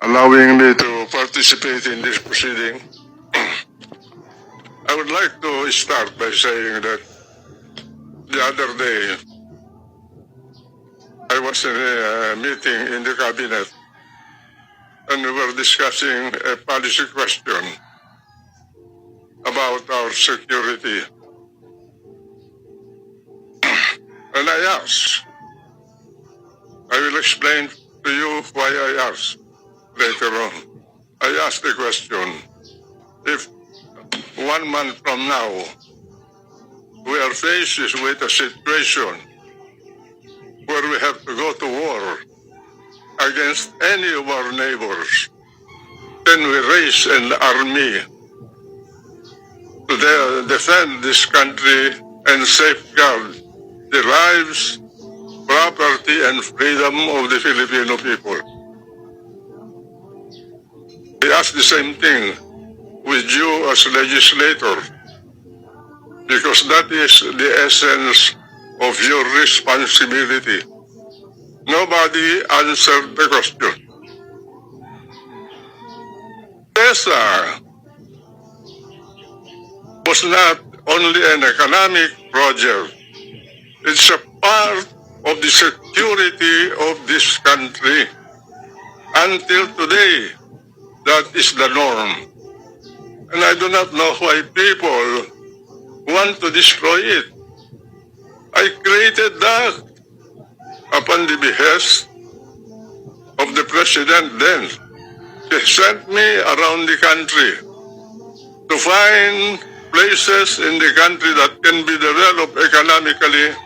allowing me to participate in this proceeding. I would like to start by saying that the other day I was in a meeting in the cabinet and we were discussing a policy question about our security. And I asked, I will explain to you why I asked later on. I asked the question, if one month from now we are faced with a situation where we have to go to war against any of our neighbors, then we raise an army to defend this country and safeguard the lives, property, and freedom of the Filipino people. Ask the same thing with you as legislator, because that is the essence of your responsibility. Nobody answered the question. TESA was not only an economic project, it's a part of the security of this country. Until today, that is the norm. And I do not know why people want to destroy it. I created that upon the behest of the president then. He sent me around the country to find places in the country that can be developed economically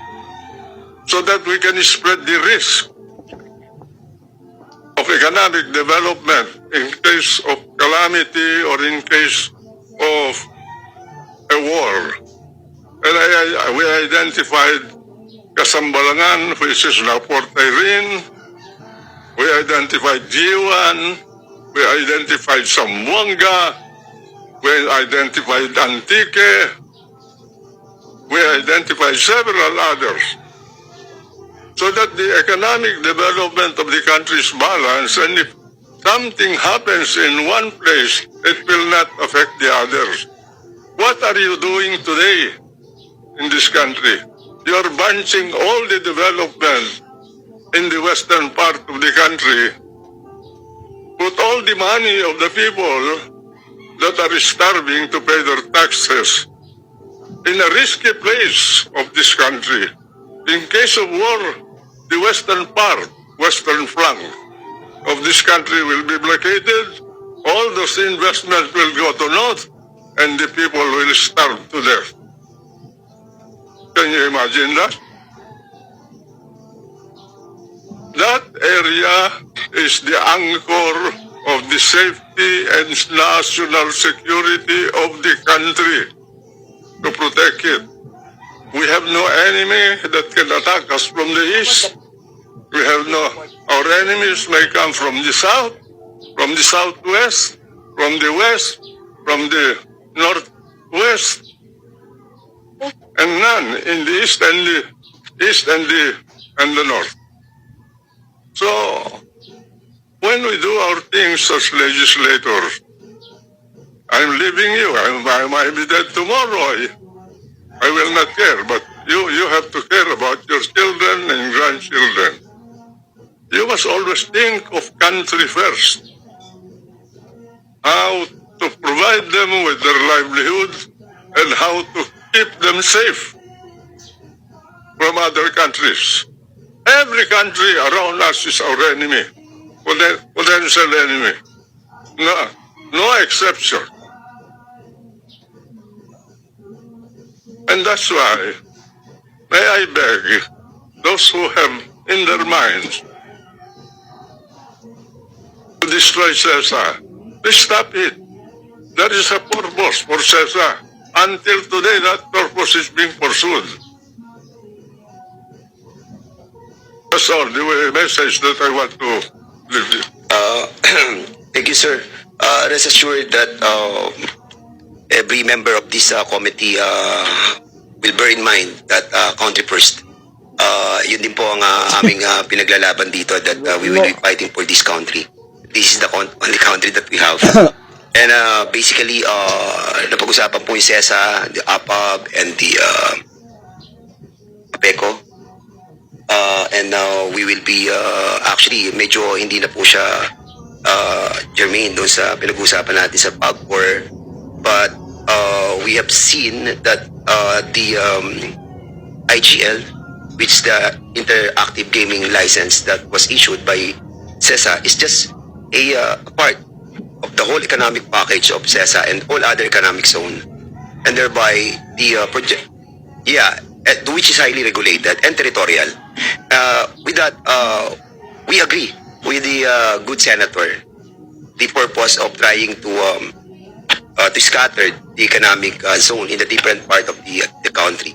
so that we can spread the risk of economic development case of calamity or in case of a war. And I, I, we identified Kasambalangan, which is now Port Irene. We identified Jiwan. We identified Sambuanga. We identified Antique. We identified several others. So that the economic development of the country is balanced and if something happens in one place, it will not affect the others. What are you doing today in this country? You're bunching all the development in the western part of the country. Put all the money of the people that are starving to pay their taxes in a risky place of this country. In case of war, the western part, western flank of this country will be blockaded. All those investments will go to north and the people will starve to death. Can you imagine that? That area is the anchor of the safety and national security of the country to protect it. We have no enemy that can attack us from the east. We have no, our enemies may come from the south, from the southwest, from the west, from the northwest, and none in the east and the east and the and the north. So when we do our things as legislators, I'm leaving you. I, I might be dead tomorrow. I, I will not care, but you, you have to care about your children and grandchildren. You must always think of country first. How to provide them with their livelihood and how to keep them safe from other countries. Every country around us is our enemy, poten- potential enemy. No, no exception. And that's why, may I beg those who have in their minds destroy CESA, please stop it. There is a purpose for CESA. Until today, that purpose is being pursued. That's all the message that I want to leave you. Uh, thank you, sir. Uh, rest assured that uh, every member of this uh, committee uh, will bear in mind that uh, country first. Uh, yun din po ang uh, aming uh, pinaglalaban dito that uh, we will be fighting for this country. This is the con- only country that we have. and uh, basically, uh, napag-usapan po yung CESA, the APAB, and the uh, APECO. Uh, and now we will be, uh, actually, medyo hindi na po siya uh, germane doon sa pinag-usapan natin sa PAGCOR. But uh, we have seen that uh, the um, IGL, which the interactive gaming license that was issued by CESA, is just a uh, part of the whole economic package of CESA and all other economic zone. And thereby, the uh, project, yeah, eh, which is highly regulated and territorial. Uh, with that, uh, we agree with the uh, good senator the purpose of trying to um, uh, to scatter the economic uh, zone in the different part of the, the country.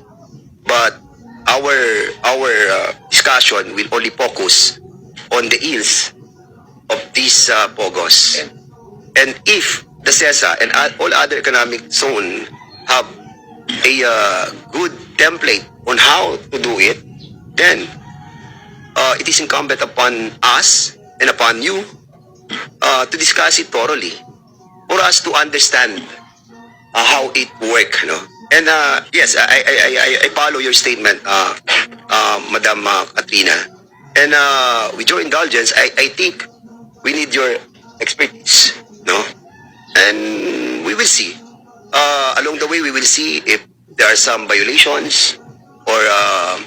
But our our uh, discussion will only focus on the ills of these uh, pogos. And if the CESA and all other economic zone have a uh, good template on how to do it, then uh, it is incumbent upon us and upon you uh, to discuss it thoroughly for us to understand uh, how it work, no? And uh, yes, I, I, I- I follow your statement, uh, uh, Madam uh, Katrina. And uh, with your indulgence, I, I think we need your expertise, no? And we will see. Uh, along the way, we will see if there are some violations or uh,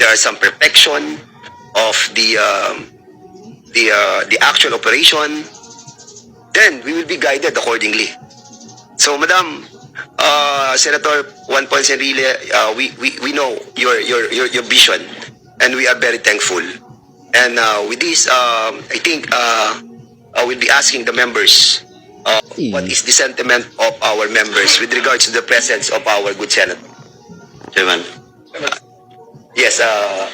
there are some perfection of the um, the uh, the actual operation. Then we will be guided accordingly. So, Madam uh, Senator Juan Ponce Enrile, uh, we, we, we know your, your, your, your vision and we are very thankful. And uh, with this, um, I think uh, I will be asking the members uh, what is the sentiment of our members with regards to the presence of our good Senator. Chairman. yes, uh,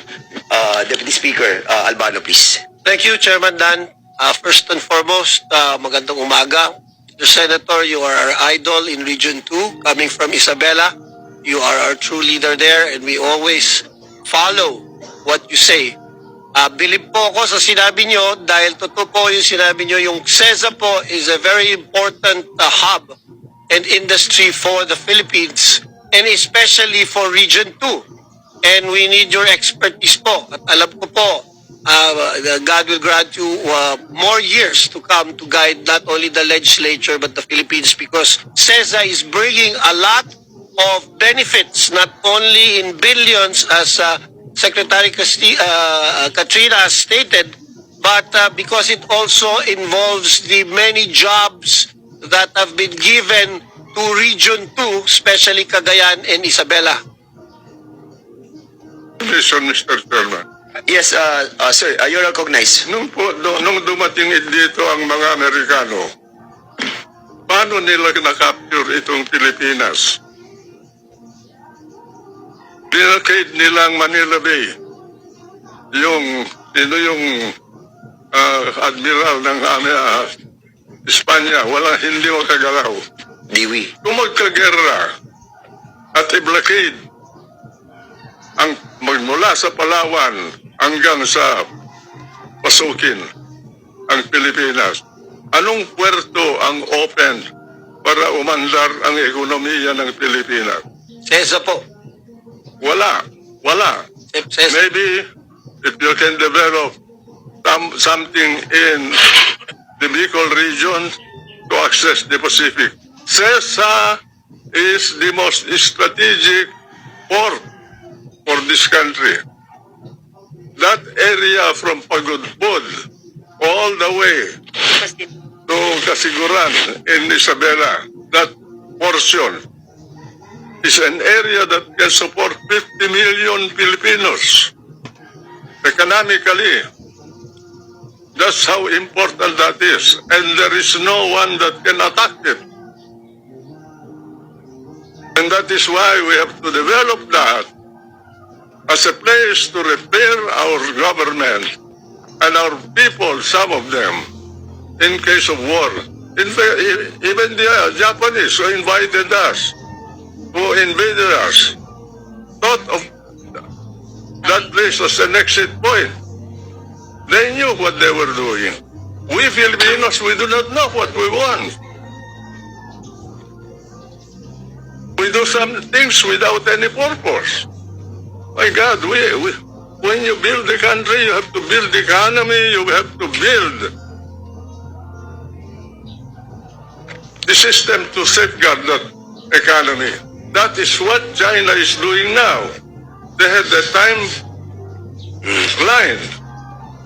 uh, Deputy Speaker uh, Albano, please. Thank you, Chairman Dan. Uh, first and foremost, uh, magandang umaga. Mr. Senator, you are our idol in Region 2, coming from Isabela. You are our true leader there and we always follow what you say. Uh, bilib po ako sa sinabi nyo dahil totoo po yung sinabi nyo, yung CESA po is a very important uh, hub and industry for the Philippines and especially for Region 2 and we need your expertise po. At alam ko po, uh, God will grant you uh, more years to come to guide not only the legislature but the Philippines because CESA is bringing a lot of benefits, not only in billions as uh, Secretary Casti- uh, Katrina has stated, but uh, because it also involves the many jobs that have been given to Region 2, especially Cagayan and Isabela. Commission, Mr. Chairman. Yes, uh, uh, sir, uh, you're recognized. Nung, po, do, nung dumating dito ang mga Amerikano, paano nila na-capture itong Pilipinas? Dinakade nilang Manila Bay. Yung, sino yung ah, admiral ng uh, Espanya, wala, hindi makagalaw. Diwi. Kung magkagerra at i-blockade ang magmula sa Palawan hanggang sa pasukin ang Pilipinas, anong puerto ang open para umandar ang ekonomiya ng Pilipinas? CESA po. Wala. Wala. CESA. Maybe if you can develop some, something in the Bicol region to access the Pacific. CESA is the most strategic port for this country. That area from Pagudpud all the way to Kasiguran in Isabela, that portion is an area that can support 50 million Filipinos economically. That's how important that is. And there is no one that can attack it. And that is why we have to develop that as a place to repair our government and our people, some of them, in case of war. In even the Japanese who invited us, who invaded us, thought of that place as an exit point. They knew what they were doing. we Filipinos, we do not know what we want. We do some things without any purpose. My God, we, we when you build the country, you have to build the economy, you have to build the system to safeguard that economy. That is what China is doing now. They had the time line.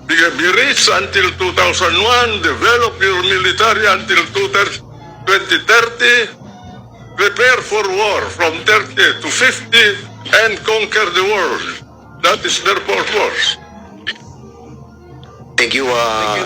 Be, be rich until 2001, develop your military until 2030, prepare for war from 30 to 50, and conquer the world. That is their purpose. Thank you, uh,